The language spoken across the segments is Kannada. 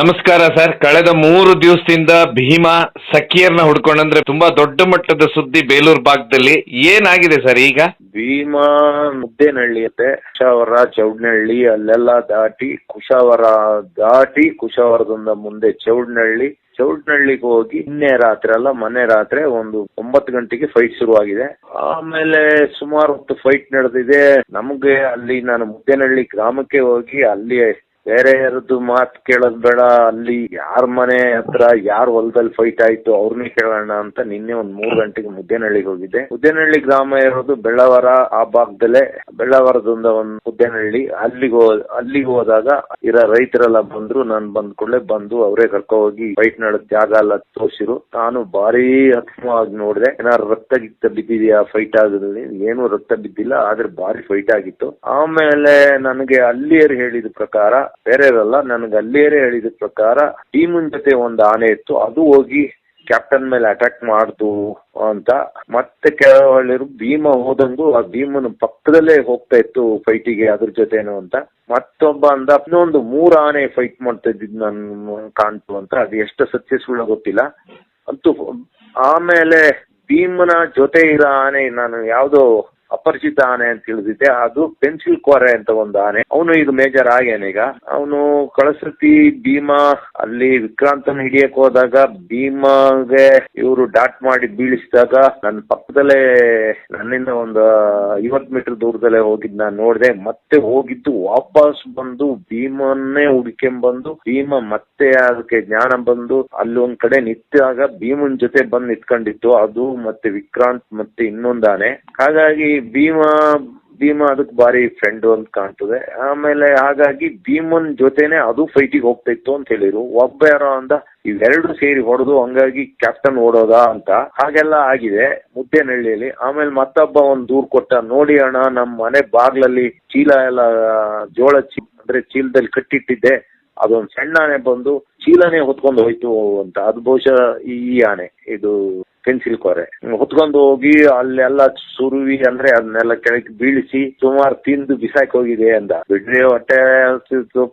ನಮಸ್ಕಾರ ಸರ್. ಕಳೆದ ಮೂರು ದಿವಸದಿಂದ ಭೀಮಾ ಸಖಿಯರ್ನ ಹುಡ್ಕೊಂಡಂದ್ರೆ ತುಂಬಾ ದೊಡ್ಡ ಮಟ್ಟದ ಸುದ್ದಿ ಬೇಲೂರು ಭಾಗದಲ್ಲಿ. ಏನಾಗಿದೆ ಸರ್ ಈಗ? ಭೀಮಾ ಮುದ್ದೇನಹಳ್ಳಿ ಅಂತೆ ಕುಶಾವರ ಚೌಡ್ನಹಳ್ಳಿ, ಅಲ್ಲೆಲ್ಲ ದಾಟಿ ಕುಶಾವರ ದಾಟಿ ಕುಶಾವರದಿಂದ ಮುಂದೆ ಚೌಡ್ನಹಳ್ಳಿ. ಚೌಡ್ನಹಳ್ಳಿಗೆ ಹೋಗಿ ನಿನ್ನೆ ರಾತ್ರಿ ಅಲ್ಲ, ಮೊನ್ನೆ ರಾತ್ರಿ ಒಂದು ಒಂಬತ್ತು ಗಂಟೆಗೆ ಫೈಟ್ ಶುರುವಾಗಿದೆ. ಆಮೇಲೆ ಸುಮಾರು ಹೊತ್ತು ಫೈಟ್ ನಡೆದಿದೆ. ನಮಗೆ ಅಲ್ಲಿ ನಾನು ಮುದ್ದೇನಹಳ್ಳಿ ಗ್ರಾಮಕ್ಕೆ ಹೋಗಿ ಅಲ್ಲಿ ಬೇರೆ ಯಾರದ್ದು ಮಾತು ಕೇಳೋದ್ ಬೇಡ. ಅಲ್ಲಿ ಯಾರ ಮನೆ ಹತ್ರ ಯಾರ ಹೊಲದಲ್ಲಿ ಫೈಟ್ ಆಯ್ತು ಅವ್ರನ್ನೇ ಕೇಳೋಣ ಅಂತ ನಿನ್ನೆ ಒಂದ್ ಮೂರ್ ಗಂಟೆಗೆ ಮುದ್ದೇನಹಳ್ಳಿಗೆ ಹೋಗಿದ್ದೆ. ಮುದ್ದೇನಹಳ್ಳಿ ಗ್ರಾಮ ಇರೋದು ಬೆಳ್ಳವರ ಆ ಭಾಗದಲ್ಲೇ. ಬೆಳ್ಳವರದಿಂದ ಒಂದ್ ಮುದ್ದೇನಹಳ್ಳಿ. ಅಲ್ಲಿಗೆ ಅಲ್ಲಿಗೆ ಹೋದಾಗ ಇರೋ ರೈತರೆಲ್ಲ ಬಂದ್ರು, ನಾನ್ ಬಂದ್ ಕೂಡಲೇ ಬಂದು ಅವರೇ ಕರ್ಕೊ ಹೋಗಿ ಫೈಟ್ ನಡೆದ ಜಾಗ ಎಲ್ಲ ತೋರಿಸಿರು. ನಾನು ಭಾರಿ ಹತ್ಮವಾಗಿ ನೋಡಿದೆ. ಏನಾದ್ರು ರಕ್ತ ಗಿಕ್ತ ಬಿದ್ದಿದ್ಯಾ ಫೈಟ್ ಆಗದಲ್ಲಿ ಏನು ರಕ್ತ ಬಿದ್ದಿಲ್ಲ, ಆದ್ರೆ ಭಾರಿ ಫೈಟ್ ಆಗಿತ್ತು. ಆಮೇಲೆ ನನಗೆ ಅಲ್ಲಿಯರು ಹೇಳಿದ ಪ್ರಕಾರ ಬೇರೆಯವರಲ್ಲ ನನಗೆ ಅಲ್ಲಿಯರೇ ಹೇಳಿದ ಪ್ರಕಾರ ಟೀಮನ್ ಜೊತೆ ಒಂದು ಆನೆ ಇತ್ತು. ಅದು ಹೋಗಿ ಕ್ಯಾಪ್ಟನ್ ಮೇಲೆ ಅಟ್ಯಾಕ್ ಮಾಡ್ತು ಅಂತ. ಮತ್ತೆ ಕೆಲವರು ಭೀಮ ಹೋದಂಗು ಆ ಭೀಮನ ಪಕ್ಕದಲ್ಲೇ ಹೋಗ್ತಾ ಇತ್ತು ಫೈಟಿಗೆ ಅದ್ರ ಜೊತೆನು ಅಂತ. ಮತ್ತೊಬ್ಬ ಅಂದ, ಇನ್ನೊಂದು ಮೂರು ಆನೆ ಫೈಟ್ ಮಾಡ್ತಾ ಇದ್ದಿದ್ ನನ್ ಕಾಣ್ತು ಅಂತ. ಅದು ಎಷ್ಟು ಸುಳ್ಳು ಗೊತ್ತಿಲ್ಲ. ಅಂತೂ ಆಮೇಲೆ ಭೀಮನ ಜೊತೆ ಇರೋ ಆನೆ ನಾನು ಯಾವ್ದೋ ಅಪರಿಚಿತ ಆನೆ ಅಂತ ತಿಳಿದಿದ್ದೆ. ಅದು ಪೆನ್ಸಿಲ್ ಕೋರೆ ಅಂತ ಒಂದು ಆನೆ. ಅವನು ಇದು ಮೇಜರ್ ಆಗೇನೆ ಈಗ. ಅವನು ಕಳಸತಿ ಭೀಮಾ ಅಲ್ಲಿ ವಿಕ್ರಾಂತನ ಹಿಡಿಯಕ್ ಹೋದಾಗ ಭೀಮಾಗೆ ಇವರು ಡಾಟ್ ಮಾಡಿ ಬೀಳಿಸಿದಾಗ ನನ್ನ ಪಕ್ಕದಲ್ಲೇ ನನ್ನಿಂದ ಒಂದು ಐವತ್ ಮೀಟರ್ ದೂರದಲ್ಲೇ ಹೋಗಿದ್ ನಾನು ನೋಡಿದೆ. ಮತ್ತೆ ಹೋಗಿದ್ದು ವಾಪಸ್ ಬಂದು ಭೀಮನ್ನೇ ಹುಡ್ಕೊಂಬಂದು ಭೀಮ ಮತ್ತೆ ಅದಕ್ಕೆ ಜ್ಞಾನ ಬಂದು ಅಲ್ಲಿ ಒಂದ್ ಕಡೆ ನಿಂತಾಗ ಭೀಮನ್ ಜೊತೆ ಬಂದು ನಿತ್ಕೊಂಡಿತ್ತು. ಅದು ಮತ್ತೆ ವಿಕ್ರಾಂತ್ ಮತ್ತೆ ಇನ್ನೊಂದಾನೆ ಹಾಗಾಗಿ ಭೀಮ ಭೀಮ ಅದಕ್ಕೆ ಬಾರಿ ಫ್ರೆಂಡ್ ಅಂತ ಕಾಣ್ತದೆ. ಆಮೇಲೆ ಹಾಗಾಗಿ ಭೀಮನ್ ಜೊತೆನೆ ಅದು ಫೈಟಿಗೆ ಹೋಗ್ತಾ ಇತ್ತು ಅಂತ ಹೇಳಿದ್ರು. ಒಬ್ಬ ಯಾರೋ ಅಂದ, ಇವೆರಡು ಸೇರಿ ಹೊಡೆದು ಹಂಗಾಗಿ ಕ್ಯಾಪ್ಟನ್ ಓಡೋದ ಅಂತ. ಹಾಗೆಲ್ಲ ಆಗಿದೆ ಮುದ್ದೇನಹಳ್ಳಿಯಲ್ಲಿ. ಆಮೇಲೆ ಮತ್ತೊಬ್ಬ ಒಂದ್ ದೂರ್ ಕೊಟ್ಟ, ನೋಡಿ ಅಣ್ಣ, ನಮ್ ಮನೆ ಬಾಗ್ಲಲ್ಲಿ ಚೀಲ ಎಲ್ಲ, ಜೋಳ ಚೀಲ, ಅಂದ್ರೆ ಚೀಲದಲ್ಲಿ ಕಟ್ಟಿಟ್ಟಿದ್ದೆ. ಅದೊಂದ್ ಸಣ್ಣ ಆನೆ ಬಂದು ಚೀಲನೆ ಹೊತ್ಕೊಂಡು ಹೋಯ್ತು ಅಂತ. ಅದು ಬಹುಶಃ ಈ ಆನೆ. ಇದು ಪೆನ್ಸಿಲ್ ಕೊರೆ ಹೊತ್ಕೊಂಡು ಹೋಗಿ ಅಲ್ಲೆಲ್ಲ ಸುರುವಿ ಅಂದ್ರೆ ಅದನ್ನೆಲ್ಲ ಕೆಳಗೆ ಬೀಳಿಸಿ ಸುಮಾರು ತಿಂದು ಬಿಸಾಕ್ ಹೋಗಿದೆ ಅಂದ. ಬಿಡ್ರಿ ಹೊಟ್ಟೆ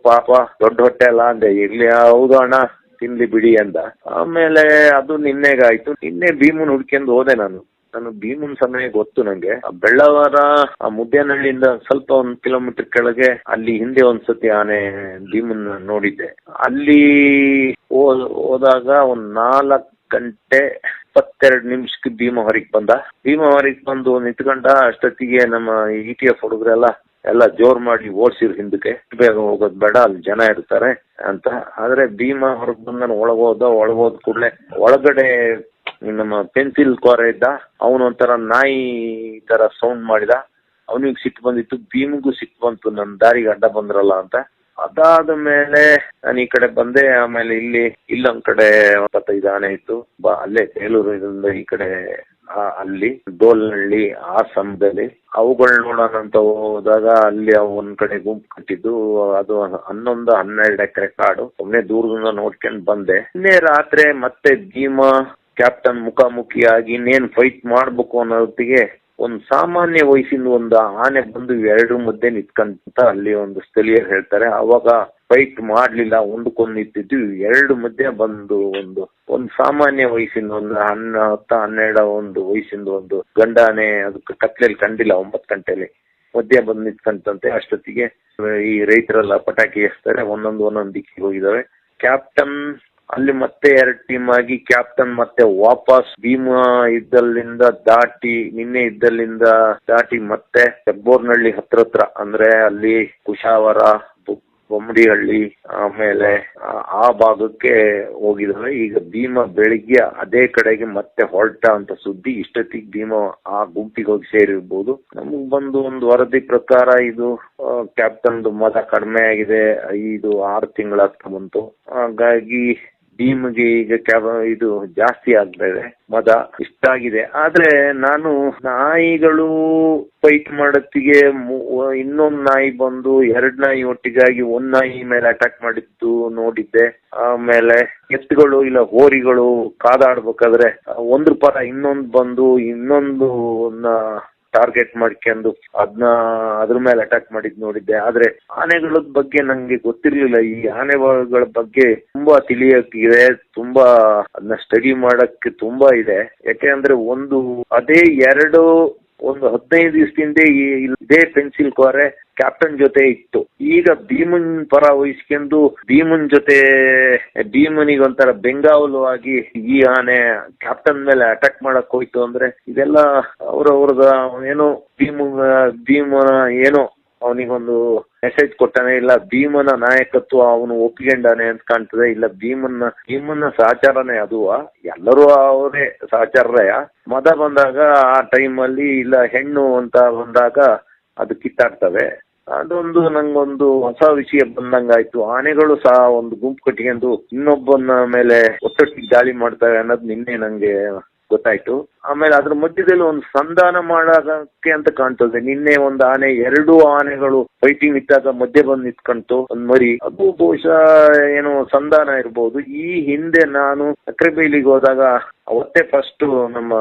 ಪಾಪ ದೊಡ್ಡ ಹೊಟ್ಟೆ ಅಲ್ಲ ಅಂದೆ. ಇರ್ಲಿ ಹೌದು ಅಣ್ಣ, ತಿನ್ಲಿ ಬಿಡಿ ಅಂದ. ಆಮೇಲೆ ಅದು ನಿನ್ನೆಗಾಯ್ತು. ನಿನ್ನೆ ಭೀಮನ್ ಹುಡ್ಕೊಂಡು ಹೋದೆ ನಾನು. ನಾನು ಭೀಮನ್ ಸಮಯ ಗೊತ್ತು ನಂಗೆ. ಬೆಳ್ಳವಾರ, ಆ ಮುದ್ದೇನಹಳ್ಳಿಯಿಂದ ಸ್ವಲ್ಪ ಒಂದ್ ಕಿಲೋಮೀಟರ್ ಕೆಳಗೆ ಅಲ್ಲಿ ಹಿಂದೆ ಒಂದ್ಸತಿ ಆನೆ ಭೀಮನ್ ನೋಡಿದ್ದೆ. ಅಲ್ಲಿ ಹೋದಾಗ ಒಂದ್ ನಾಲ್ಕ್ ಗಂಟೆ ಇಪ್ಪತ್ತೆರಡು ನಿಮಿಷಕ್ಕೆ ಭೀಮ ಹೊರಗ್ ಬಂದ. ಭೀಮ ಹೊರಗ್ ಬಂದು ನಿಂತ್ಕೊಂಡ ಅಷ್ಟೊತ್ತಿಗೆ ನಮ್ಮ ಇ ಟಿ ಎಫ್ ಹುಡುಗರೆಲ್ಲ ಎಲ್ಲ ಜೋರ್ ಮಾಡಿ ಓಡಿಸಿದ್ರು ಹಿಂದಕ್ಕೆ. ಬೇಗ ಹೋಗೋದ್ ಬೇಡ, ಅಲ್ಲಿ ಜನ ಇರ್ತಾರೆ ಅಂತ. ಆದ್ರೆ ಭೀಮ ಹೊರಗ್ ಬಂದ ಒಳಗೋದ, ಒಳಗೋದ್ ಕೂಡ್ಲೆ ಒಳಗಡೆ ನಮ್ಮ ಪೆನ್ಸಿಲ್ ಕೋರ ಇದ್ದ, ಅವನು ಒಂಥರ ನಾಯಿ ತರ ಸೌಂಡ್ ಮಾಡಿದ. ಅವನಿಗೆ ಸಿಟ್ಟು ಬಂದಿತ್ತು, ಭೀಮಿಗೂ ಸಿಟ್ಟು ಬಂತು ನನ್ನ ದಾರಿಗೆ ಅಡ್ಡ ಬಂದ್ರಲ್ಲ ಅಂತ. ಅದಾದ ಮೇಲೆ ನಾನು ಈ ಕಡೆ ಬಂದೆ, ಆಮೇಲೆ ಇಲ್ಲಿ ಇಲ್ಲೊಂದ್ ಕಡೆ ಇಪ್ಪತ್ತೈದು ಆನೆ ಇತ್ತು. ಬಾ, ಅಲ್ಲೇ ಬೇಲೂರಿಂದ ಈ ಕಡೆ ಅಲ್ಲಿ ಡೋಲ್ನಹಳ್ಳಿ ಆ ಸಮಯದಲ್ಲಿ ಅವುಗಳ್ ನೋಡೋಣ ಅಂತ ಹೋದಾಗ ಅಲ್ಲಿ ಅವು ಒಂದ್ ಕಡೆ ಗುಂಪು ಕಟ್ಟಿದ್ದು, ಅದು ಹನ್ನೊಂದು, ಹನ್ನೆರಡು ಎಕರೆ ಕಾಡು. ಒಮ್ಮೆ ದೂರದಿಂದ ನೋಡ್ಕೊಂಡ್ ಬಂದೆ. ನಿನ್ನೆ ರಾತ್ರಿ ಮತ್ತೆ ಭೀಮಾ, ಕ್ಯಾಪ್ಟನ್ ಮುಖಾಮುಖಿಯಾಗಿ ಇನ್ನೇನ್ ಫೈಟ್ ಮಾಡ್ಬೇಕು ಅನ್ನೋದಕ್ಕೆ ಒಂದ್ ಸಾಮಾನ್ಯ ವಯಸ್ಸಿನ ಒಂದು ಆನೆ ಬಂದು ಎರಡು ಮಧ್ಯೆ ನಿತ್ಕಂತ ಅಲ್ಲಿ ಒಂದು ಸ್ಥಳೀಯರು ಹೇಳ್ತಾರೆ, ಅವಾಗ ಫೈಟ್ ಮಾಡ್ಲಿಲ್ಲ ಒಂದಕ್ಕೊಂದು ನಿಂತಿದ್ವಿ. ಎರಡು ಮಧ್ಯೆ ಬಂದು ಒಂದು ಒಂದು ಸಾಮಾನ್ಯ ವಯಸ್ಸಿನ ಒಂದು ಹನ್ನ ಹತ್ತ ಹನ್ನೆರಡು ಒಂದು ವಯಸ್ಸಿಂದ ಒಂದು ಗಂಡಾನೆ ಅದಕ್ಕೆ ಕತ್ಲೆಯಲ್ಲಿ ಕಂಡಿಲ್ಲ, ಒಂಬತ್ತು ಗಂಟೆಲಿ. ಮಧ್ಯ ಬಂದು ನಿಂತ್ಕಂತಂತೆ ಅಷ್ಟೊತ್ತಿಗೆ ಈ ರೈತರೆಲ್ಲ ಪಟಾಕಿ ಎಸ್ತಾರೆ, ಒಂದೊಂದು ಒಂದೊಂದು ದಿಕ್ಕಿಗೆ ಹೋಗಿದಾವೆ ಕ್ಯಾಪ್ಟನ್ ಅಲ್ಲಿ ಮತ್ತೆ ಎರಡು ಟೀಮ್ ಆಗಿ ಕ್ಯಾಪ್ಟನ್ ಮತ್ತೆ ವಾಪಸ್ ಭೀಮ ಇದ್ದಲ್ಲಿಂದ ದಾಟಿ, ನಿನ್ನೆ ಇದ್ದಲ್ಲಿಂದ ದಾಟಿ ಮತ್ತೆ ಹೆಬ್ಬೋರ್ನಹಳ್ಳಿ ಹತ್ರ ಹತ್ರ ಅಂದ್ರೆ ಅಲ್ಲಿ ಕುಶಾವರ ಬೊಮ್ಮಡಿಹಳ್ಳಿ ಆಮೇಲೆ ಆ- ಭಾಗಕ್ಕೆ ಹೋಗಿದಾವೆ ಈಗ ಭೀಮ ಬೆಳಿಗ್ಗೆ ಅದೇ ಕಡೆಗೆ ಮತ್ತೆ ಹೊರಟ ಅಂತ ಸುದ್ದಿ ಇಷ್ಟೊತ್ತಿಗೆ ಭೀಮ ಆ ಗುಂಪಿಗೆ ಹೋಗಿ ಸೇರಿರ್ಬೋದು. ನಮಗ್ ಬಂದು ಒಂದು ವರದಿ ಪ್ರಕಾರ ಇದು ಕ್ಯಾಪ್ಟನ್ದು ಮತ ಕಡಿಮೆ ಆಗಿದೆ. ಐದು, ಆರು ತಿಂಗಳಾಗ್ತಾ ಬಂತು. ಹಾಗಾಗಿ ಟೀಮ್ಗೆ ಈಗ ಇದು ಜಾಸ್ತಿ ಆಗ್ತಾ ಮದ ಇಷ್ಟ ಆಗಿದೆ. ಆದ್ರೆ ನಾನು ನಾಯಿಗಳು ಫೈಟ್ ಮಾಡತ್ತಿಗೆ ಇನ್ನೊಂದ್ ನಾಯಿ ಬಂದು ಎರಡ್ ನಾಯಿ ಒಟ್ಟಿಗಾಗಿ ಒಂದ್ ನಾಯಿ ಮೇಲೆ ಅಟ್ಯಾಕ್ ಮಾಡಿದ್ದು ನೋಡಿದ್ದೆ. ಆಮೇಲೆ ಎತ್ತುಗಳು ಇಲ್ಲ, ಹೋರಿಗಳು ಕಾದಾಡ್ಬೇಕಾದ್ರೆ ಒಂದ್ರ ಪರ ಇನ್ನೊಂದ್ ಬಂದು ಇನ್ನೊಂದು ಟಾರ್ಗೆಟ್ ಮಾಡ್ಕೊಂಡು ಅದನ್ನ ಅದ್ರ ಮೇಲೆ ಅಟ್ಯಾಕ್ ಮಾಡಿದ್ ನೋಡಿದ್ದೆ. ಆದ್ರೆ ಆನೆಗಳ ಬಗ್ಗೆ ನಂಗೆ ಗೊತ್ತಿರ್ಲಿಲ್ಲ. ಈ ಆನೆಗಳ ಬಗ್ಗೆ ತುಂಬಾ ತಿಳಿಯಕ್ಕಿದೆ. ತುಂಬಾ ಅದನ್ನ ಸ್ಟಡಿ ಮಾಡಕ್ಕೆ ತುಂಬಾ ಇದೆ. ಯಾಕೆ ಅಂದ್ರೆ ಒಂದು, ಅದೇ ಎರಡು, ಒಂದು ಹದಿನೈದು ದಿವಸದಿಂದ ಇದೇ ಪೆನ್ಸಿಲ್ ಕೋರೆ ಕ್ಯಾಪ್ಟನ್ ಜೊತೆ ಇತ್ತು. ಈಗ ಭೀಮನ್ ಪರ ವಹಿಸ್ಕೊಂಡು ಭೀಮನ್ ಜೊತೆ, ಭೀಮನಿಗೆ ಒಂಥರ ಬೆಂಗಾವಲು ಆಗಿ ಈ ಆನೆ ಕ್ಯಾಪ್ಟನ್ ಮೇಲೆ ಅಟ್ಯಾಕ್ ಮಾಡಕ್ ಹೋಯ್ತು ಅಂದ್ರೆ ಇದೆಲ್ಲ ಅವ್ರವ್ರದ ಏನೋ ಭೀಮ ಭೀಮನ ಏನೋ ಅವನಿಗೊಂದು ಮೆಸೇಜ್ ಕೊಟ್ಟಾನೆ, ಇಲ್ಲ ಭೀಮನ ನಾಯಕತ್ವ ಅವನು ಒಪ್ಪಿಕೊಂಡಾನೆ ಅಂತ ಕಾಣ್ತದೆ, ಇಲ್ಲ ಭೀಮನ್ನ ಭೀಮನ ಸಹಚಾರನೇ ಅದು ಎಲ್ಲರೂ ಅವರೇ ಸಹಚಾರರೇ. ಮದ ಬಂದಾಗ ಆ ಟೈಮಲ್ಲಿ ಇಲ್ಲ ಹೆಣ್ಣು ಅಂತ ಬಂದಾಗ ಅದು ಕಿತ್ತಾಡ್ತವೆ. ಅದೊಂದು ನಂಗೊಂದು ಹೊಸ ವಿಷಯ ಬಂದಂಗಾಯ್ತು. ಆನೆಗಳು ಸಹ ಒಂದು ಗುಂಪು ಕಟ್ಟಿಕೊಂಡು ಇನ್ನೊಬ್ಬನ ಮೇಲೆ ಒಟ್ಟೊಟ್ಟಿಗೆ ದಾಳಿ ಮಾಡ್ತವೆ ಅನ್ನೋದು ನಿನ್ನೆ ನಂಗೆ ಗೊತ್ತಾಯ್ತು. ಆಮೇಲೆ ಅದ್ರ ಮಧ್ಯದಲ್ಲಿ ಒಂದು ಸಂಧಾನ ಮಾಡಕ್ಕೆ ಅಂತ ಕಾಣ್ತದೆ. ನಿನ್ನೆ ಒಂದು ಆನೆ, ಎರಡು ಆನೆಗಳು ಫೈಟಿಂಗ್ ಇದ್ದಾಗ ಮಧ್ಯೆ ಬಂದು ನಿಂತ್ಕೊಂತು ಒಂದ್ ಮರಿ. ಅದು ಬಹುಶಃ ಏನು ಸಂಧಾನ ಇರ್ಬೋದು. ಈ ಹಿಂದೆ ನಾನು ಸಕ್ರೆಬೈಲಿಗೆ ಹೋದಾಗ ಅವತ್ತೇ ಫಸ್ಟ್ ನಮ್ಮ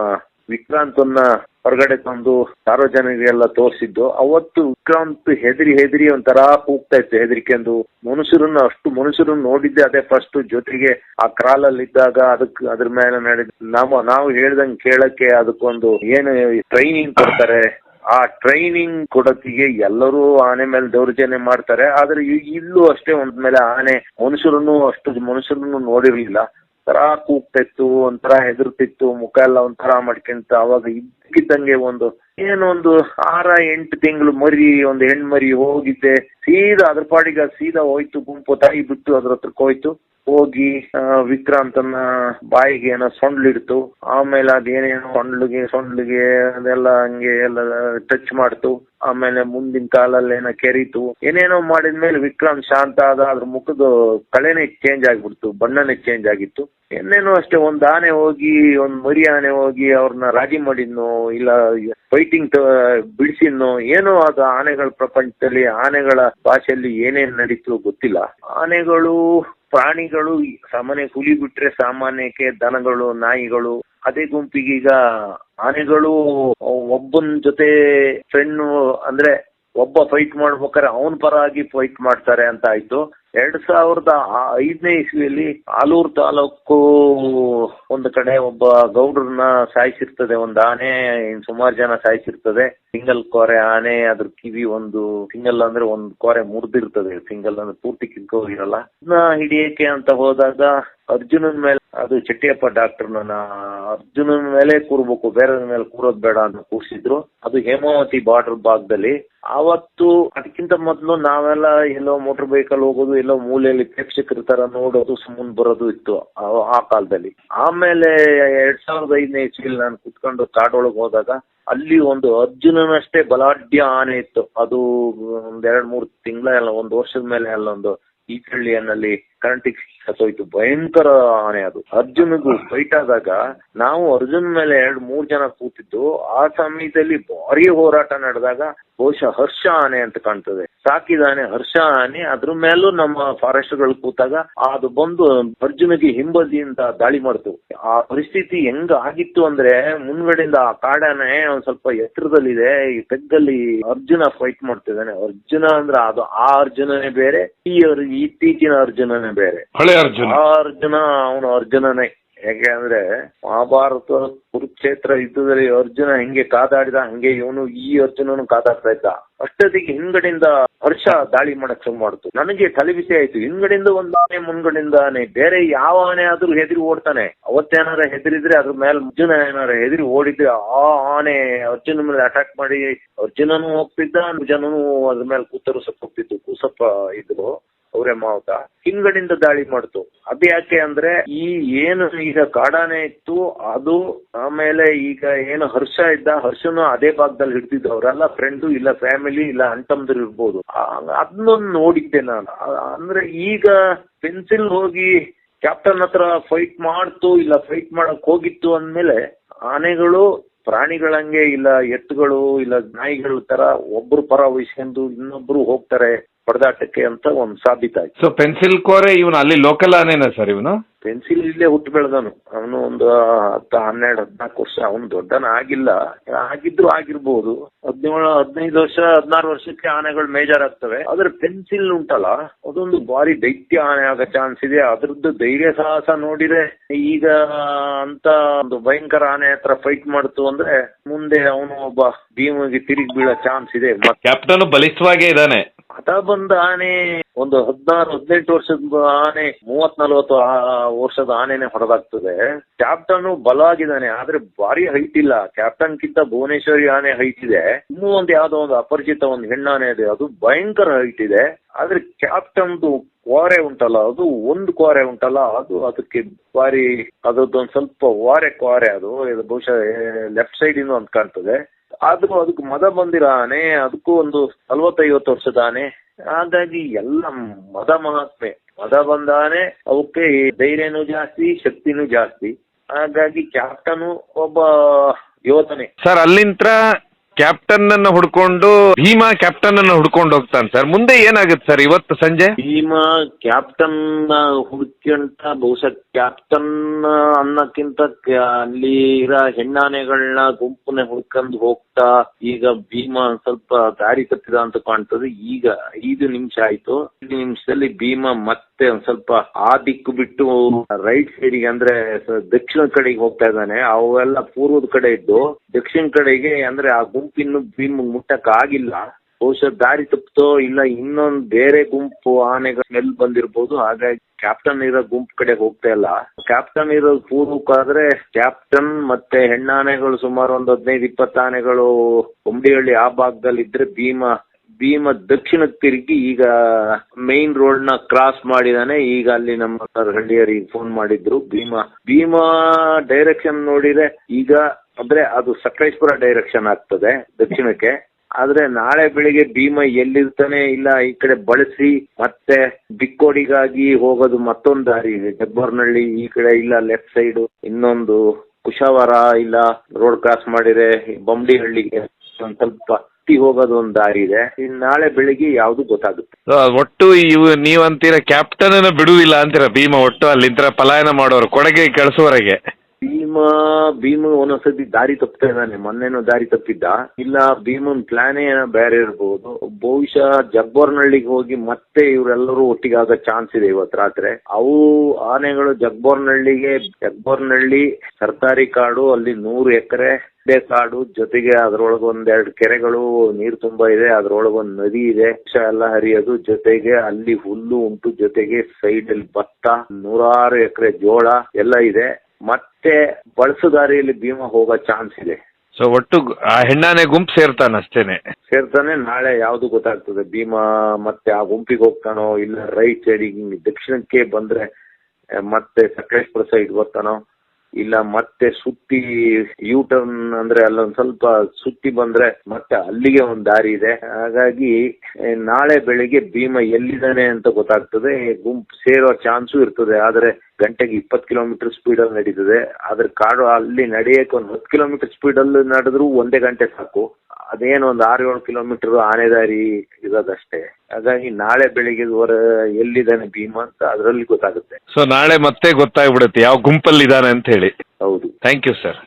ವಿಕ್ರಾಂತನ್ನ ಹೊರಗಡೆ ತಂದು ಸಾರ್ವಜನಿಕರಿಗೆಲ್ಲ ತೋರಿಸಿದ್ದು, ಅವತ್ತು ವಿಕ್ರಾಂತ್ ಹೆದರಿ ಹೆದರಿ ಒಂಥರ ಕೂಗ್ತಾ ಇತ್ತು ಹೆದರಿಕೆಂದು ಮನುಷ್ಯರನ್ನ ಅಷ್ಟು ಮನುಷ್ಯರನ್ನ ನೋಡಿದ್ದೆ, ಅದೇ ಫಸ್ಟ್ ಜೊತೆಗೆ ಆ ಕ್ರಾಲಲ್ಲಿ ಇದ್ದಾಗ ಅದಕ್ ಅದ್ರ ಮೇಲೆ ನಡೆದ ನಾವು ನಾವು ಹೇಳ್ದಂಗ್ ಕೇಳಕ್ಕೆ ಅದಕ್ಕೊಂದು ಏನು ಟ್ರೈನಿಂಗ್ ಕೊಡ್ತಾರೆ. ಆ ಟ್ರೈನಿಂಗ್ ಕೊಡೋತ್ತಿಗೆ ಎಲ್ಲರೂ ಆನೆ ಮೇಲೆ ದೌರ್ಜನ್ಯ ಮಾಡ್ತಾರೆ, ಆದ್ರೆ ಇಲ್ಲೂ ಅಷ್ಟೇ ಒಂದ್ ಮೇಲೆ ಆನೆ ಮನುಷ್ಯರನ್ನು ಅಷ್ಟು ಮನುಷ್ಯರನ್ನು ನೋಡಿರ್ಲಿಲ್ಲ. ಒಂಥರ ಕೂಗ್ತಿತ್ತು, ಒಂಥರ ಹೆದರ್ತಿತ್ತು, ಮುಖ ಎಲ್ಲ ಒಂಥರ ಮಾಡ್ಕೊಂತ ಅವಾಗ ಇದ್ದಕ್ಕಿದ್ದಂಗೆ ಒಂದು ಏನೊಂದು ಆರ ಎಂಟು ತಿಂಗಳು ಮರಿ, ಒಂದು ಹೆಣ್ಮರಿ ಹೋಗಿದ್ದೆ. ಸೀದಾ ಅದ್ರ ಪಾಡಿಗೆ ಸೀದಾ ಹೋಯ್ತು, ಗುಂಪು ತಾಯಿ ಬಿಟ್ಟು ಅದ್ರ ಹತ್ರಕ್ಕೆ ಹೋಯ್ತು. ಹೋಗಿ ವಿಕ್ರಾಂತನ ಬಾಯಿಗೆ ಏನೋ ಸೊಂಡ್ಲಿಡ್ತು. ಆಮೇಲೆ ಅದೇನೇನೋ ಸೊಂಡ್ಲಿಗೆ ಸೊಂಡ್ಲಿಗೆ ಅದೆಲ್ಲ ಹಂಗೆ ಎಲ್ಲ ಟಚ್ ಮಾಡ್ತು. ಆಮೇಲೆ ಮುಂದಿನ ಕಾಲಲ್ಲಿ ಏನೋ ಕೆರೀತು. ಏನೇನೋ ಮಾಡಿದ್ಮೇಲೆ ವಿಕ್ರಾಂತ್ ಶಾಂತ ಆದ, ಅದ್ರ ಮುಖದ ಕಳೆನೇ ಚೇಂಜ್ ಆಗ್ಬಿಡ್ತು, ಬಣ್ಣನೇ ಚೇಂಜ್ ಆಗಿತ್ತು. ಏನೇನೋ ಅಷ್ಟೇ, ಒಂದ್ ಆನೆ ಹೋಗಿ, ಒಂದ್ ಮರಿ ಆನೆ ಹೋಗಿ ಅವ್ರನ್ನ ರಾಜಿ ಮಾಡಿದ್ನೋ, ಇಲ್ಲ ಫೈಟಿಂಗ್ ಬಿಡಿಸಿದ್ನು, ಏನೋ ಅದು ಆನೆಗಳ ಪ್ರಪಂಚದಲ್ಲಿ, ಆನೆಗಳ ಭಾಷೆಯಲ್ಲಿ ಏನೇನ್ ನಡೀತು ಗೊತ್ತಿಲ್ಲ. ಆನೆಗಳು ಪ್ರಾಣಿಗಳು ಸಾಮಾನ್ಯ ಹುಲಿ ಬಿಟ್ರೆ ಸಾಮಾನ್ಯಕ್ಕೆ ದನಗಳು, ನಾಯಿಗಳು, ಅದೇ ಗುಂಪಿಗೆ ಈಗ ಆನೆಗಳು, ಒಬ್ಬನ ಜೊತೆ ಫ್ರೆಂಡ್ ಅಂದ್ರೆ ಒಬ್ಬ ಫೈಟ್ ಮಾಡ್ಬೇಕಾದ್ರೆ ಅವನ ಪರವಾಗಿ ಫೈಟ್ ಮಾಡ್ತಾರೆ ಅಂತ ಆಯ್ತು. ಎರಡ್ ಸಾವಿರದ ಐದನೇ ಇಸ್ವಿಯಲ್ಲಿ ಆಲೂರು ತಾಲೂಕು ಒಂದು ಕಡೆ ಒಬ್ಬ ಗೌಡ್ರನ್ನ ಸಾಯಿಸಿರ್ತದೆ, ಒಂದು ಆನೆ ಸುಮಾರು ಜನ ಸಾಯಿಸಿರ್ತದೆ. ಸಿಂಗಲ್ ಕೋರೆ ಆನೆ, ಅದ್ರ ಕಿವಿ ಒಂದು ಸಿಂಗಲ್ ಅಂದ್ರೆ ಒಂದ್ ಕೋರೆ ಮುರಿದಿರ್ತದೆ. ಸಿಂಗಲ್ ಅಂದ್ರೆ ಪೂರ್ತಿ ಕಿತ್ಕೋಗಿರಲ್ಲ ಅದನ್ನ ಹಿಡಿಯಕ್ಕೆ ಅಂತ ಹೋದಾಗ ಅರ್ಜುನನ್ ಮೇಲೆ, ಅದು ಚಟ್ಟಿಯಪ್ಪ ಡಾಕ್ಟರ್ ನನ್ನ ಅರ್ಜುನನ್ ಮೇಲೆ ಕೂರ್ಬೇಕು ಬೇರೆ ಮೇಲೆ ಕೂರೋದ್ ಬೇಡ ಅಂತ ಕೂರ್ಸಿದ್ರು. ಅದು ಹೇಮಾವತಿ ಬಾರ್ಡರ್ ಭಾಗದಲ್ಲಿ. ಆವತ್ತು ಅದಕ್ಕಿಂತ ಮೊದಲು ನಾವೆಲ್ಲ ಎಲ್ಲೋ ಮೋಟರ್ ಬೈಕಲ್ಲಿ ಹೋಗೋದು, ಎಲ್ಲೋ ಮೂಲೆಯಲ್ಲಿ ಪ್ರೇಕ್ಷಕರ ತರ ನೋಡೋದು, ಸುಮ್ಮನೆ ಬರೋದು ಇತ್ತು ಆ- ಕಾಲದಲ್ಲಿ. ಆಮೇಲೆ ಎರಡ್ ಸಾವಿರದ ಐದನೇ ಇಸ್ವಿಲಿ ನಾನು ಕುತ್ಕೊಂಡು ಕಾಡೊಳಗೆ ಹೋದಾಗ ಅಲ್ಲಿ ಒಂದು ಅರ್ಜುನನಷ್ಟೇ ಬಲಾಢ್ಯ ಆನೆ ಇತ್ತು. ಅದು ಒಂದ್ ಎರಡ್ ಮೂರ್ ತಿಂಗಳ ಎಲ್ಲ ಒಂದು ವರ್ಷದ ಮೇಲೆ ಅಲ್ಲೊಂದು ಈಚಳ್ಳಿಯನ್ನಲ್ಲಿ ಕರೆಂಟಿಗೆ ಸತ್ತೋಯ್ತು ಭಯಂಕರ ಆನೆ ಅದು. ಅರ್ಜುನ್ಗೂ ಫೈಟ್ ಆದಾಗ ನಾವು ಅರ್ಜುನ್ ಮೇಲೆ ಎರಡ್, ಮೂರ್ ಜನ ಕೂತಿದ್ದು, ಆ ಸಮಯದಲ್ಲಿ ಭಾರಿ ಹೋರಾಟ ನಡೆದಾಗ ಬಹುಶಃ ಹರ್ಷ ಆನೆ ಅಂತ ಕಾಣ್ತದೆ. ಸಾಕಿದಾನೆ ಹರ್ಷ ಆನೆ, ಅದ್ರ ಮೇಲೂ ನಮ್ಮ ಫಾರೆಸ್ಟ್ಗಳು ಕೂತಾಗ ಅದು ಬಂದು ಅರ್ಜುನಿಗೆ ಹಿಂಬದಿಯಿಂದ ದಾಳಿ ಮಾಡ್ತು. ಆ ಪರಿಸ್ಥಿತಿ ಹೆಂಗ ಆಗಿತ್ತು ಅಂದ್ರೆ ಮುಂದ್ಗಡೆಯಿಂದ ಆ ಕಾಡಾನೆ ಒಂದ್ ಸ್ವಲ್ಪ ಎತ್ತರದಲ್ಲಿದೆ, ಈ ತೆಗ್ಗಲ್ಲಿ ಅರ್ಜುನ ಫೈಟ್ ಮಾಡ್ತಿದ್ದಾನೆ. ಅರ್ಜುನ ಅಂದ್ರೆ ಅದು ಆ ಅರ್ಜುನನೇ ಬೇರೆ ಈ ಇತ್ತೀಚಿನ ಅರ್ಜುನನೇ. ಬೇರೆ. ಹಳೆ ಅರ್ಜುನ. ಆ ಅರ್ಜುನ ಅವನು ಅರ್ಜುನನೇ. ಯಾಕೆ ಅಂದ್ರೆ ಮಹಾಭಾರತ ಕುರುಕ್ಷೇತ್ರ ಯುದ್ಧದಲ್ಲಿ ಅರ್ಜುನ ಹೆಂಗೆ ಕಾದಾಡಿದ ಹಂಗೆ ಇವನು ಈ ಅರ್ಜುನನು ಕಾದಾಡ್ತಾ ಇದ್ದ. ಅಷ್ಟೊತ್ತಿಗೆ ಹಿಂಗಡೆಯಿಂದ ಹರ್ಷ ದಾಳಿ ಮಾಡಕ್ ಶುರು ಮಾಡ್ತು. ನನಗೆ ತಲೆಬಿಸಿ ಆಯ್ತು. ಹಿಂಗಡೆಯಿಂದ ಒಂದ್ ಆನೆ ಮುಂದ್ಗಡೆಯಿಂದ ಆನೆ. ಬೇರೆ ಯಾವ ಆನೆ ಆದ್ರೂ ಹೆದರಿ ಓಡ್ತಾನೆ. ಅವತ್ತೇನಾರ ಹೆದರಿದ್ರೆ ಅದ್ರ ಮೇಲೆ ಅರ್ಜುನ ಏನಾರ ಹೆದರಿ ಓಡಿದ್ರೆ ಆ ಆನೆ ಅರ್ಜುನ ಮೇಲೆ ಅಟ್ಯಾಕ್ ಮಾಡಿ ಅರ್ಜುನನು ಹೋಗ್ತಿದ್ದ ಜನನು ಅದ್ರ ಮೇಲೆ ಕೂತರು ಸಪ್ಪ ಹೋಗ್ತಿತ್ತು ಕೂಸಪ್ಪ ಇದ್ರು. ಅವರೇ ಮಾವುತ. ಹಿಂಗಡಿಂದ ದಾಳಿ ಮಾಡ್ತು. ಅದು ಯಾಕೆ ಅಂದ್ರೆ ಈ ಏನು ಈಗ ಕಾಡಾನೆ ಇತ್ತು, ಅದು ಆಮೇಲೆ ಈಗ ಏನು ಹರ್ಷ ಇದ್ದ, ಹರ್ಷನು ಅದೇ ಭಾಗದಲ್ಲಿ ಹಿಡ್ತಿದ್ದು ಅವರೆಲ್ಲ ಫ್ರೆಂಡು ಇಲ್ಲ ಫ್ಯಾಮಿಲಿ ಇಲ್ಲ ಅಣ್ತಮ್ದರು ಇರ್ಬೋದು. ಅದನ್ನೊಂದು ನೋಡಿದ್ದೆ ನಾನು. ಅಂದ್ರೆ ಈಗ ಪೆನ್ಸಿಲ್ ಹೋಗಿ ಕ್ಯಾಪ್ಟನ್ ಹತ್ರ ಫೈಟ್ ಮಾಡ್ತು, ಇಲ್ಲ ಫೈಟ್ ಮಾಡಕ್ ಹೋಗಿತ್ತು ಅಂದ್ಮೇಲೆ ಆನೆಗಳು, ಪ್ರಾಣಿಗಳಂಗೆ ಇಲ್ಲ ಎತ್ತುಗಳು, ಇಲ್ಲ ನಾಯಿಗಳ ತರ ಒಬ್ರು ಪರ ವಹಿಸ್ಕೊಂಡು ಇನ್ನೊಬ್ರು ಹೋಗ್ತಾರೆ. ಹೊಡೆದಾಟಕ್ಕೆ ಅಂತ ಒಂದು ಸಾಬೀತಾಯ್ತು. ಸೊ ಪೆನ್ಸಿಲ್ ಕೋರೆ ಇವನು ಅಲ್ಲಿ ಲೋಕಲ್ ಆನೇನ ಸರ್ ಇವನು? ಪೆನ್ಸಿಲ್ ಇಲ್ಲೇ ಹುಟ್ಟು ಬೆಳೆದನು ಅವನು ಒಂದು ಹತ್ತು ಹನ್ನೆರಡು ಹದಿನಾಲ್ಕು ವರ್ಷ ಅವನು ದೊಡ್ಡನ ಆಗಿಲ್ಲ ಆಗಿದ್ರು ಆಗಿರ್ಬೋದು. ಹದಿನೇಳು ಹದಿನೈದು ವರ್ಷ ಹದಿನಾರು ವರ್ಷಕ್ಕೆ ಆನೆಗಳು ಮೇಜರ್ ಆಗ್ತವೆ ಆದ್ರೆ ಪೆನ್ಸಿಲ್ ಉಂಟಲ್ಲ ಅದೊಂದು ಭಾರಿ ದೈತ್ಯ ಆನೆ ಆಗೋ ಚಾನ್ಸ್ ಇದೆ. ಅದ್ರದ್ದು ಧೈರ್ಯ ಸಾಹಸ ನೋಡಿದ್ರೆ ಈಗ ಅಂತ ಒಂದು ಭಯಂಕರ ಆನೆ ಹತ್ರ ಫೈಟ್ ಮಾಡ್ತು ಅಂದ್ರೆ ಮುಂದೆ ಅವನು ಒಬ್ಬ ಭೀಮಿಗೆ ತಿರುಗಿ ಬೀಳೋ ಚಾನ್ಸ್ ಇದೆ. ಕ್ಯಾಪ್ಟನ್ ಬಲಿಷ್ಠವಾಗೇ ಇದ್ದಾನೆ. ಹಠ ಬಂದ ಆನೆ, ಒಂದು ಹದಿನಾರು, ಹದಿನೆಂಟು ವರ್ಷದ ಆನೆ ಮೂವತ್ ನಲ್ವತ್ತು ವರ್ಷದ ಆನೆನೆ ಹೊಡೆದಾಗ್ತದೆ. ಕ್ಯಾಪ್ಟನ್ ಬಲವಾಗಿದ್ದಾನೆ, ಆದ್ರೆ ಭಾರಿ ಹೈಟ್ ಇಲ್ಲ. ಕ್ಯಾಪ್ಟನ್ ಕಿಂತ ಭುವನೇಶ್ವರಿ ಆನೆ ಹೈಟ್ ಇದೆ. ಇನ್ನೂ ಒಂದು ಯಾವ್ದೋ ಒಂದು ಅಪರಿಚಿತ ಒಂದು ಹೆಣ್ಣಾನೆ ಇದೆ. ಅದು ಭಯಂಕರ ಹೈಟ್ ಇದೆ. ಆದ್ರೆ ಕ್ಯಾಪ್ಟನ್ದು ಕ್ವಾರೆ ಉಂಟಲ್ಲ, ಅದು ಒಂದು ಕ್ವಾರೆ ಉಂಟಲ್ಲ, ಅದು ಅದಕ್ಕೆ ಬಾರಿ ಅದೊಂದು ಸ್ವಲ್ಪ ವಾರೆ ಕ್ವಾರೆ ಅದು. ಬಹುಶಃ ಲೆಫ್ಟ್ ಸೈಡ್ ಇಂದ ಅಂತ ಕಾಣ್ತದೆ. ಆದ್ರೂ ಅದಕ್ಕೆ ಮದ ಬಂದಿರಾನೆ ಅದಕ್ಕೂ ಒಂದು ನಲ್ವತ್ತೈವತ್ತು ವರ್ಷದಾನೆ ಹಾಗಾಗಿ ಎಲ್ಲ ಮದ ಮಹಾತ್ಮೆ. ಮದ ಬಂದಾನೆ ಅವಕ್ಕೆ ಧೈರ್ಯನೂ ಜಾಸ್ತಿ, ಶಕ್ತಿನೂ ಜಾಸ್ತಿ. ಹಾಗಾಗಿ ಕ್ಯಾಪ್ಟನ್ ಒಬ್ಬ ಯೋಧನೆ. ಸರ್, ಅಲ್ಲಿಂತ್ರ ಕ್ಯಾಪ್ಟನ್ ಅನ್ನ ಹುಡ್ಕೊಂಡು, ಭೀಮಾ ಕ್ಯಾಪ್ಟನ್ ಅನ್ನ ಹುಡ್ಕೊಂಡು ಹೋಗ್ತಾನೆ ಸರ್. ಮುಂದೆ ಏನಾಗುತ್ತೆ ಸರ್ ಇವತ್ತು ಸಂಜೆ? ಭೀಮಾ ಕ್ಯಾಪ್ಟನ್ ಹುಡುಕ್ಯಂತ ಬಹುಶಃ ಕ್ಯಾಪ್ಟನ್ ಅನ್ನಕ್ಕಿಂತ ಅಲ್ಲಿ ಇರೋ ಹೆಣ್ಣಾನೆಗಳನ್ನ ಗುಂಪನ್ನ ಹುಡ್ಕೊಂಡು ಹೋಗ್ತಾ ಈಗ ಭೀಮ ಸ್ವಲ್ಪ ದಾರಿ ಕತ್ತಿದ ಅಂತ ಕಾಣ್ತದೆ. ಈಗ ಐದು ನಿಮಿಷ ಆಯ್ತು. ಐದು ನಿಮಿಷದಲ್ಲಿ ಭೀಮ ಮತ್ತೆ ಒಂದ್ ಸ್ವಲ್ಪ ಆ ದಿಕ್ಕು ಬಿಟ್ಟು ರೈಟ್ ಸೈಡಿಗೆ ಅಂದ್ರೆ ದಕ್ಷಿಣ ಕಡೆಗೆ ಹೋಗ್ತಾ ಇದ್ದಾನೆ. ಅವೆಲ್ಲ ಪೂರ್ವದ ಕಡೆ ಇದ್ದು, ದಕ್ಷಿಣ ಕಡೆಗೆ ಅಂದ್ರೆ ಆ ಗುಂಪಿನ್ನು ಭೀಮ ಮುಟ್ಟಕ್ ಆಗಿಲ್ಲ ಬಹುಶಃ ದಾರಿ ತಪ್ಪಿತೋ ಇಲ್ಲ, ಇನ್ನೊಂದ್ ಬೇರೆ ಗುಂಪು ಆನೆಗಳ ಸ್ಮೆಲ್ ಬಂದಿರಬಹುದು ಹಾಗಾಗಿ ಕ್ಯಾಪ್ಟನ್ ಇರೋ ಗುಂಪು ಕಡೆ ಹೋಗ್ತಾ ಇಲ್ಲ. ಕ್ಯಾಪ್ಟನ್ ಇರೋ ಪೂರ್ವಕ್ಕಾದ್ರೆ ಕ್ಯಾಪ್ಟನ್ ಮತ್ತೆ ಹೆಣ್ಣಾನೆಗಳು ಸುಮಾರು ಒಂದ್ ಹದಿನೈದು, ಇಪ್ಪತ್ತು ಆನೆಗಳು ಕೊಂಬಿಹಳ್ಳಿ ಆ ಭಾಗದಲ್ಲಿ ಇದ್ರೆ ಭೀಮ ಭೀಮ ದಕ್ಷಿಣಕ್ಕೆ ತಿರುಗಿ ಈಗ ಮೈನ್ ರೋಡ್ನ ಕ್ರಾಸ್ ಮಾಡಿದಾನೆ. ಈಗ ಅಲ್ಲಿ ನಮ್ಮ ಹಳ್ಳಿಯರಿಗೆ ಫೋನ್ ಮಾಡಿದ್ರು ಭೀಮ. ಭೀಮಾ ಡೈರೆಕ್ಷನ್ ನೋಡಿದ್ರೆ ಈಗ ಅಂದ್ರೆ ಅದು ಸಕಲೇಶ್ಪುರ ಡೈರೆಕ್ಷನ್ ಆಗ್ತದೆ ದಕ್ಷಿಣಕ್ಕೆ. ಆದ್ರೆ ನಾಳೆ ಬೆಳಿಗ್ಗೆ ಭೀಮ ಎಲ್ಲಿರ್ತಾನೆ ಇಲ್ಲ, ಈ ಕಡೆ ಬಳಸಿ ಮತ್ತೆ ಬಿಕ್ಕೋಡಿಗಾಗಿ ಹೋಗೋದು ಮತ್ತೊಂದು ದಾರಿ ಇದೆ. ಜಬ್ಬರ್ನಳ್ಳಿ ಈ ಕಡೆ ಇಲ್ಲ ಲೆಫ್ಟ್ ಸೈಡ್ ಇನ್ನೊಂದು ಕುಶಾವರ ಇಲ್ಲ ರೋಡ್ ಕ್ರಾಸ್ ಮಾಡಿದ್ರೆ ಬೊಂಬಡಿಹಳ್ಳಿಗೆ ಒಂದ್ ಸ್ವಲ್ಪ ಹೋಗೋದು ಒಂದ್ ದಾರಿ ಇದೆ. ಇನ್ ನಾಳೆ ಬೆಳಿಗ್ಗೆ ಯಾವ್ದು ಗೊತ್ತಾಗುತ್ತೆ. ಒಟ್ಟು ಇವು ನೀವಂತೀರ ಕ್ಯಾಪ್ಟನ್ ಬಿಡುವುದಿಲ್ಲ ಅಂತೀರ ಭೀಮ ಒಟ್ಟು ಅಲ್ಲಿಂತರ ಪಲಾಯನ ಮಾಡೋರು, ಕೊಡಗೆ ಕಳಿಸುವವರೆಗೆ ಭೀಮ ಭೀಮ ಒಂದೊಂದ್ಸತಿ ದಾರಿ ತಪ್ತಾ ಇದ್ದಾನೆ. ಮೊನ್ನೆನೋ ದಾರಿ ತಪ್ಪಿದ್ದ. ಇಲ್ಲ, ಭೀಮನ್ ಪ್ಲಾನೇ ಏನೋ ಬೇರೆ ಇರ್ಬೋದು. ಬಹುಶಃ ಜಗ್ಬೋರ್ನಹಳ್ಳಿಗೆ ಹೋಗಿ ಮತ್ತೆ ಇವರೆಲ್ಲರೂ ಒಟ್ಟಿಗೆ ಚಾನ್ಸ್ ಇದೆ ಇವತ್ತು ರಾತ್ರಿ. ಅವು ಆನೆಗಳು ಜಗ್ಬೋರ್ನಹಳ್ಳಿಗೆ ಜಗ್ಬೋರ್ನಹಳ್ಳಿ ಸರ್ಕಾರಿ ಕಾಡು, ಅಲ್ಲಿ ನೂರು ಎಕರೆ ಕಾಡು. ಜೊತೆಗೆ ಅದ್ರೊಳಗೆ ಒಂದೆರಡು ಕೆರೆಗಳು, ನೀರು ತುಂಬಾ ಇದೆ. ಅದ್ರೊಳಗೆ ಒಂದು ನದಿ ಇದೆ. ವೃಕ್ಷ ಎಲ್ಲ ಹರಿಯೋದು. ಜೊತೆಗೆ ಅಲ್ಲಿ ಹುಲ್ಲು ಉಂಟು. ಜೊತೆಗೆ ಸೈಡ್ ಅಲ್ಲಿ ಭತ್ತ, ನೂರಾರು ಎಕರೆ ಜೋಳ ಎಲ್ಲ ಇದೆ. ಮತ್ತೆ ಬಳಸುದಾರಿಯಲ್ಲಿ ಭೀಮ ಹೋಗೋ ಚಾನ್ಸ್ ಇದೆ. ಸೊ ಒಟ್ಟು ಆ ಹೆಣ್ಣಾನೆ ಗುಂಪು ಸೇರ್ತಾನೆ ಅಷ್ಟೇನೆ. ಸೇರ್ತಾನೆ ನಾಳೆ ಯಾವ್ದು ಗೊತ್ತಾಗ್ತದೆ. ಭೀಮ ಮತ್ತೆ ಆ ಗುಂಪಿಗೆ ಹೋಗ್ತಾನೋ ಇಲ್ಲ ರೈಟ್ ಸೈಡಿಗೆ ದಕ್ಷಿಣಕ್ಕೆ ಬಂದ್ರೆ ಮತ್ತೆ ಸಕಲೇಶ್ಪುರ ಸೈಡ್ ಬರ್ತಾನೋ ಇಲ್ಲ ಮತ್ತೆ ಸುತ್ತಿ ಯೂ ಟರ್ನ್ ಅಂದ್ರೆ ಅಲ್ಲೊಂದ್ ಸ್ವಲ್ಪ ಸುತ್ತಿ ಬಂದ್ರೆ ಮತ್ತೆ ಅಲ್ಲಿಗೆ ಒಂದ್ ದಾರಿ ಇದೆ. ಹಾಗಾಗಿ ನಾಳೆ ಬೆಳಿಗ್ಗೆ ಭೀಮ ಎಲ್ಲಿದ್ದಾನೆ ಅಂತ ಗೊತ್ತಾಗ್ತದೆ. ಗುಂಪು ಸೇರೋ ಚಾನ್ಸು ಇರ್ತದೆ. ಆದ್ರೆ ಗಂಟೆಗೆ ಇಪ್ಪತ್ತು ಕಿಲೋಮೀಟರ್ ಸ್ಪೀಡ್ ಅಲ್ಲಿ ನಡೀತದೆ. ಆದ್ರೆ ಕಾಡು ಅಲ್ಲಿ ನಡೆಯಕ್ಕೆ ಒಂದು ಹತ್ತು ಕಿಲೋಮೀಟರ್ ಸ್ಪೀಡ್ ಅಲ್ಲಿ ನಡೆದ್ರು ಒಂದೇ ಗಂಟೆ ಸಾಕು. ಅದೇನು ಒಂದು ಆರು ಏಳು ಕಿಲೋಮೀಟರ್ ಆನೆ ದಾರಿ ಇರೋದಷ್ಟೇ. ಹಾಗಾಗಿ ನಾಳೆ ಬೆಳಿಗ್ಗೆ ಹೊರ ಎಲ್ಲಿದ್ದಾನೆ ಭೀಮ ಅಂತ ಅದರಲ್ಲಿ ಗೊತ್ತಾಗುತ್ತೆ. ಸೊ ನಾಳೆ ಮತ್ತೆ ಗೊತ್ತಾಗ್ಬಿಡುತ್ತೆ. ಯಾವ ಗುಂಪಲ್ಲಿ ಇದ್ದಾನೆ ಅಂತ ಹೇಳಿ. ಹೌದು. Thank you sir